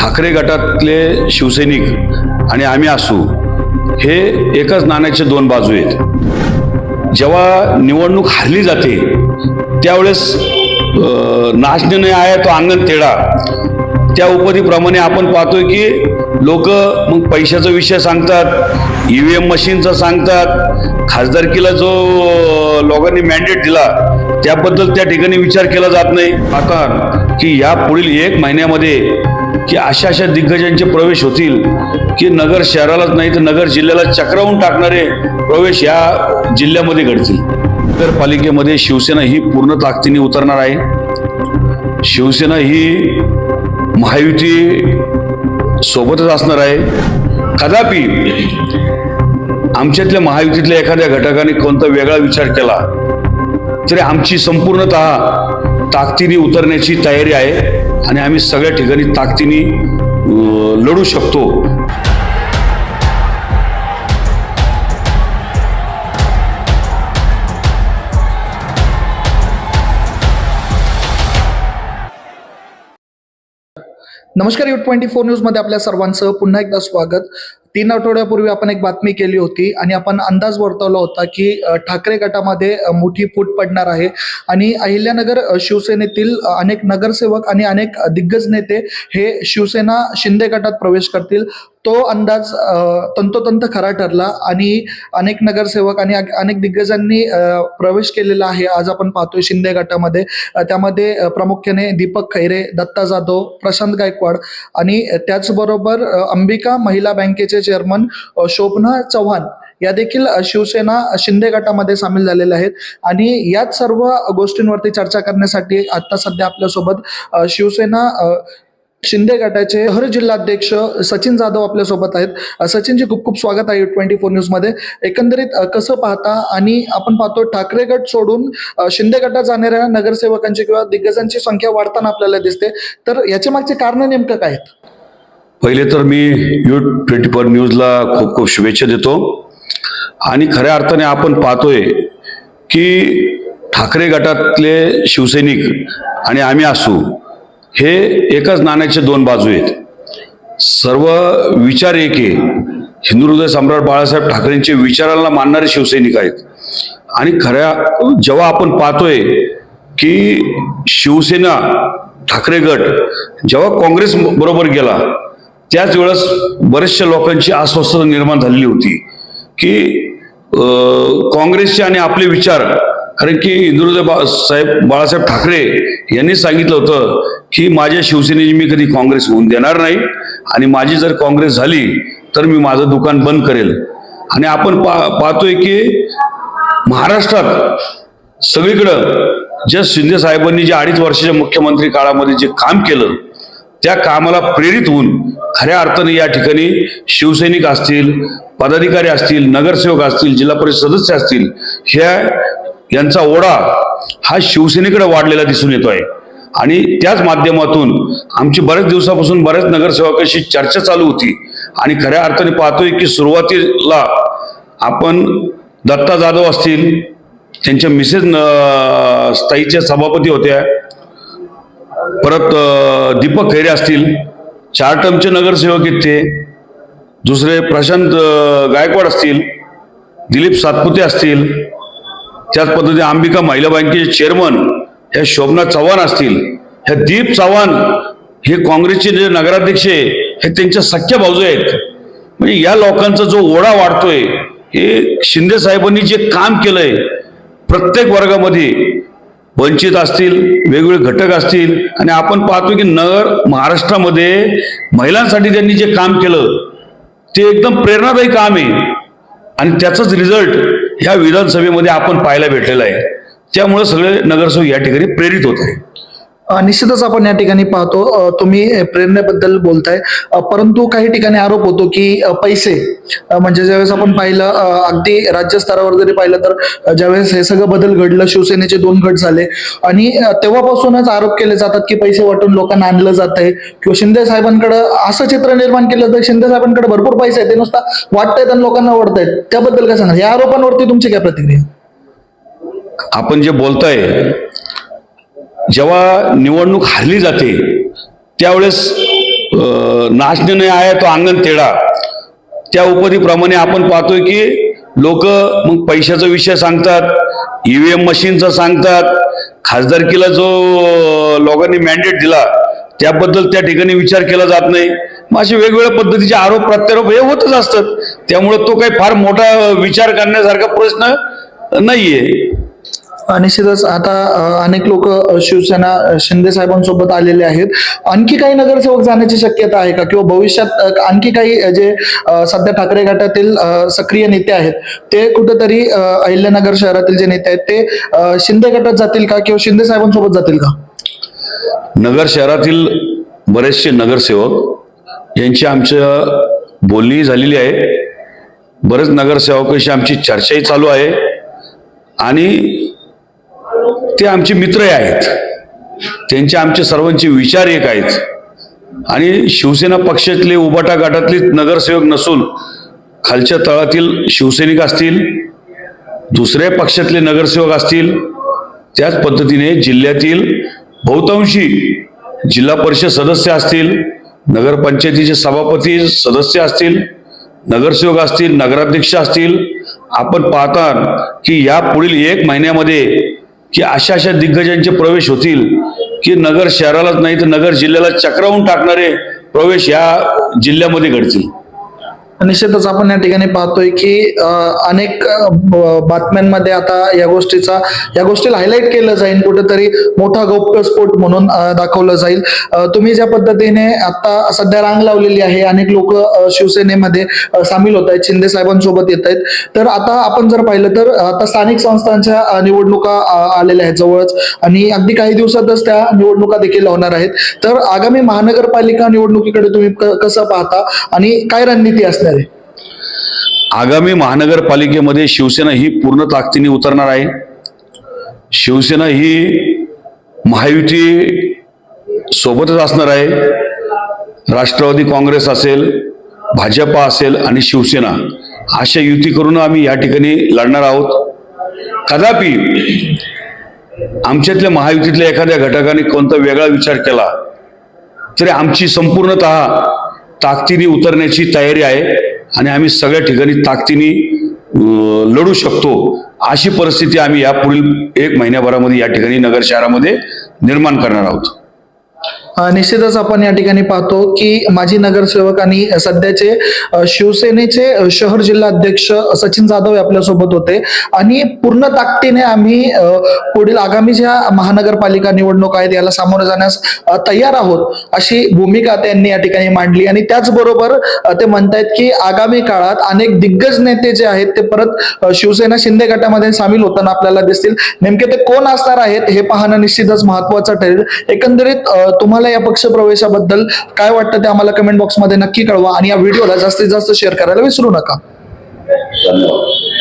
ठाकरे गटातले शिवसैनिक आणि आम्ही असू हे एकच नाण्याचे दोन बाजू आहेत. जेव्हा निवडणूक हरली जाते त्यावेळेस नाचणे नाही आहे तो अंगण तेढा. त्या उपधीप्रमाणे आपण पाहतोय की लोक मग पैशाचा विषय सांगतात ईव्हीएम मशीनचा सांगतात. खासदारकीला जो लोकांनी मॅन्डेट दिला त्याबद्दल त्या ठिकाणी विचार केला जात नाही. आता की या पुढील एक महिन्यामध्ये की अशा अशा दिग्गजांचे प्रवेश होतील की नगर शहरालाच नाही तर नगर जिल्ह्याला चक्रावून टाकणारे प्रवेश या जिल्ह्यामध्ये घडतील. नगरपालिकेमध्ये शिवसेना ही पूर्ण ताकदीने उतरणार आहे. शिवसेना ही महायुती सोबतच असणार आहे. कदापि आमच्यातल्या महायुतीतल्या एखाद्या घटकाने कोणता वेगळा विचार केला तरी आमची संपूर्णतः ताकदीने उतरण्याची तयारी आहे. आणि आम्ही सगळ्या ठिकाणी ताकदीने लढू शकतो. नमस्कार यू ट्वेंटी फोर न्यूजमध्ये आपल्या सर्वांचं पुन्हा एकदा स्वागत. तीन आठवड्यापूर्वी आपण एक बातमी केली होती आणि आपण अंदाज वर्तवला होता की ठाकरे गटामध्ये मोठी फूट पडणार आहे. आणि अहिल्यानगर शिवसेनेतील अनेक नगरसेवक आणि अनेक दिग्गज नेते हे शिवसेना शिंदे गटात प्रवेश करतील. तो अंदाज तंतोतंत खरा ठरला आणि अनेक नगरसेवक आणि अनेक दिग्गजांनी प्रवेश केलेला आहे. आज आपण पाहतोय शिंदे गटामध्ये. त्यामध्ये प्रामुख्याने दीपक खैरे दत्ता जाधव प्रशांत गायकवाड आणि त्याचबरोबर अंबिका महिला बँकेचे चेअरमन शोभना चव्हाण या देखील शिवसेना शिंदे गटामध्ये सामील झालेल्या आहेत. आणि याच सर्व गोष्टींवरती चर्चा करण्यासाठी आता सध्या आपल्यासोबत शिवसेना शिंदे गटाचे हर जिल्हाध्यक्ष सचिन जाधव आपल्यासोबत आहेत. सचिनचे सचिनजी खूप खूप स्वागत आहे ट्वेंटी फोर न्यूजमध्ये एकंदरीत कसं पाहता आणि आपण पाहतो ठाकरे गट सोडून शिंदे गटात जाणाऱ्या नगरसेवकांची किंवा दिग्गजांची संख्या वाढताना आपल्याला दिसते. तर याच्या मागचे कारण नेमकं काय आहेत? पहिले तर मी यू ट्वेंटी फोर न्यूजला खूप खूप शुभेच्छा देतो. आणि खऱ्या अर्थाने आपण पाहतोय की ठाकरे गटातले शिवसैनिक आणि आम्ही असू हे एकच नाण्याचे दोन बाजू आहेत. सर्व विचार एक आहे. हिंदू हृदय सम्राट बाळासाहेब ठाकरेंचे विचारांना मानणारे शिवसैनिक आहेत. आणि खऱ्या जेव्हा आपण पाहतोय की शिवसेना ठाकरे गट जेव्हा काँग्रेस बरोबर गेला त्याच वेळेस बरेचशा लोकांची अस्वस्थता निर्माण झालेली होती. की काँग्रेसचे आणि आपले विचार कारण की इंदुरदय बा साहेब बाळासाहेब ठाकरे यांनी सांगितलं होतं की माझ्या शिवसेनेची मी कधी काँग्रेस होऊन देणार नाही आणि माझी जर काँग्रेस झाली तर मी माझं दुकान बंद करेल. आणि आपण पा पाहतोय की महाराष्ट्रात सगळीकडं ज्या शिंदे साहेबांनी जे अडीच वर्षाच्या मुख्यमंत्री काळामध्ये जे काम केलं त्या कामाला प्रेरित होऊन खऱ्या अर्थाने या ठिकाणी शिवसैनिक असतील पदाधिकारी असतील नगरसेवक असतील जिल्हा परिषद सदस्य असतील ह्या यांचा ओढा हा शिवसेनेकडे वाढलेला दिसून येतोय. आणि त्याच माध्यमातून आमची बऱ्याच दिवसापासून बऱ्याच नगरसेवकाशी चर्चा चालू होती. आणि खऱ्या अर्थाने पाहतोय की सुरुवातीला आपण दत्ता जाधव असतील त्यांच्या मिसेस स्थायीच्या सभापती होत्या. परत दीपक खैरे असतील चार टर्मचे नगरसेवक आहेत ते. दुसरे प्रशांत गायकवाड असतील दिलीप सातपुते असतील. त्याच पद्धतीने अंबिका महिला बँकेचे चेअरमन ह्या शोभना चव्हाण असतील ह्या दीप चव्हाण हे काँग्रेसचे जे नगराध्यक्ष आहे, हे त्यांच्या सख्या बाजू आहेत. म्हणजे या लोकांचा जो ओढा वाढतोय हे शिंदे साहेबांनी जे काम केलंय प्रत्येक वर्गामध्ये वंचित असतील वेगवेगळे घटक असतील आणि आपण पाहतो की नगर महाराष्ट्रामध्ये महिलांसाठी त्यांनी जे काम केलं ते एकदम प्रेरणादायी काम आहे. आणि त्याचाच रिझल्ट ह्या विधानसभेमध्ये आपण पाहायला भेटलेलं आहे. त्यामुळे सगळे नगरसेवक या ठिकाणी प्रेरित होत आहे निश्चितच आपण या ठिकाणी पाहतो तुम्ही प्रेरणेबद्दल बोलताय. परंतु काही ठिकाणी आरोप होतो की पैसे म्हणजे ज्यावेळेस आपण पाहिलं अगदी राज्यस्तरावर जरी पाहिलं तर ज्यावेळेस हे सगळं बदल घडलं शिवसेनेचे दोन गट झाले आणि तेव्हापासूनच आरोप केले जातात की पैसे वाटून लोकांना आणलं जात आहे किंवा शिंदे साहेबांकडे असं चित्र निर्माण केलं तर शिंदे साहेबांकडे भरपूर पैसे आहेत ते नुसता वाटतायत आणि लोकांना ओढतायत त्याबद्दल काय सांगा या आरोपांवरती तुमची काय प्रतिक्रिया? आपण जे बोलताय जेव्हा निवडणूक हरली जाते त्यावेळेस नाचणे नाही आहे तो अंगण तेढा. त्या उपदीप्रमाणे आपण पाहतोय की लोक मग पैशाचा विषय सांगतात ईव्हीएम मशीनचा सांगतात खासदारकीला जो लोकांनी मॅन्डेट दिला त्याबद्दल त्या ठिकाणी विचार केला जात नाही. मग असे वेगवेगळ्या पद्धतीचे आरोप प्रत्यारोप हे होतच असतात. त्यामुळे तो काही फार मोठा विचार करण्यासारखा प्रश्न नाहीये. निश्चितच आता अनेक लोक शिवसेना शिंदे साहेबांसोबत आलेले आहेत. आणखी काही नगरसेवक जाण्याची शक्यता आहे का? किंवा भविष्यात आणखी काही जे सध्या ठाकरे गटातील सक्रिय नेते आहेत ते कुठेतरी अहिल्यानगर शहरातील जे नेते आहेत ते शिंदे गटात जातील का? किंवा शिंदे साहेबांसोबत जातील का? नगर शहरातील बरेचसे नगरसेवक यांची आमच्या बोलणी झालेली आहे. बरेच नगरसेवकांशी आमची चर्चाही चालू आहे. आणि ते आमचे मित्रही आहेत. त्यांचे आमचे सर्वांचे विचार एक आहेत. आणि शिवसेना पक्षातले उबाटा गाटातले नगरसेवक नसून खालच्या तळातील शिवसैनिक असतील दुसऱ्या पक्षातले नगरसेवक असतील त्याच पद्धतीने जिल्ह्यातील बहुतांशी जिल्हा परिषद सदस्य असतील नगरपंचायतीचे सभापती सदस्य असतील नगरसेवक असतील नगराध्यक्ष असतील आपण पाहता की या पुढील एक महिन्यामध्ये की अशा अशा दिग्गजांचे प्रवेश होतील की नगर शहरालाच नाही तर नगर जिल्ह्याला चक्रावून टाकणारे प्रवेश या जिल्ह्यामध्ये घडतील. निश्चितच आपण या ठिकाणी पाहतोय की अनेक बातम्यांमध्ये आता या गोष्टीचा या गोष्टीला हायलाईट केलं जाईल. कुठेतरी मोठा गौप्यस्फोट म्हणून दाखवलं जाईल. तुम्ही ज्या पद्धतीने आता सध्या रांग लावलेली आहे अनेक लोक शिवसेनेमध्ये सामील होत आहेत शिंदे साहेबांसोबत येत आहेत. तर आता आपण जर पाहिलं तर आता स्थानिक संस्थांच्या निवडणुका आलेल्या आहेत जवळच. आणि अगदी काही दिवसातच त्या निवडणुका देखील होणार आहेत. तर आगामी महानगरपालिका निवडणुकीकडे तुम्ही क- कसं पाहता? आणि काय रणनीती असणार? आहे आगामी महानगरपालिकेमध्ये शिवसेना ही पूर्ण ताकदीने उतरणार आहे. शिवसेना ही महायुती सोबतच असणार आहे. राष्ट्रवादी काँग्रेस असेल भाजपा असेल आणि शिवसेना अशा युती करून आम्ही या ठिकाणी लढणार आहोत. कदापि आमच्यातल्या महायुतीतल्या एखाद्या घटकाने कोणता वेगळा विचार केला तरी आमची संपूर्णतः ताकदीने उतरण्याची तयारी आहे आणि आम्ही सगळ्या ठिकाणी ताकदीने लढू शकतो अशी परिस्थिती आम्ही या पुढील एक महिन्याभरामध्ये या ठिकाणी नगर शहरामध्ये निर्माण करणार आहोत. निश्चितच आपण या ठिकाणी पाहतो की माजी नगरसेवक आणि सध्याचे शिवसेनेचे शहर जिल्हा अध्यक्ष सचिन जाधव हे आपल्यासोबत होते. आणि पूर्ण ताकदीने आम्ही पुढील आगामी ज्या महानगरपालिका निवडणूक आहेत याला सामोरे जाण्यास तयार आहोत अशी भूमिका त्यांनी या ठिकाणी मांडली. आणि त्याचबरोबर ते म्हणतायत की आगामी काळात अनेक दिग्गज नेते जे आहेत ते परत शिवसेना शिंदे गटामध्ये सामील होताना आपल्याला दिसतील. नेमके ते कोण असणार आहेत हे पाहणं निश्चितच महत्वाचं ठरेल. एकंदरीत तुम्हाला या पक्ष प्रवेशाबद्दल काय वाटतं ते आम्हाला कमेंट बॉक्समध्ये नक्की कळवा आणि या व्हिडिओला जास्तीत जास्त शेअर करायला विसरू नका. धन्यवाद.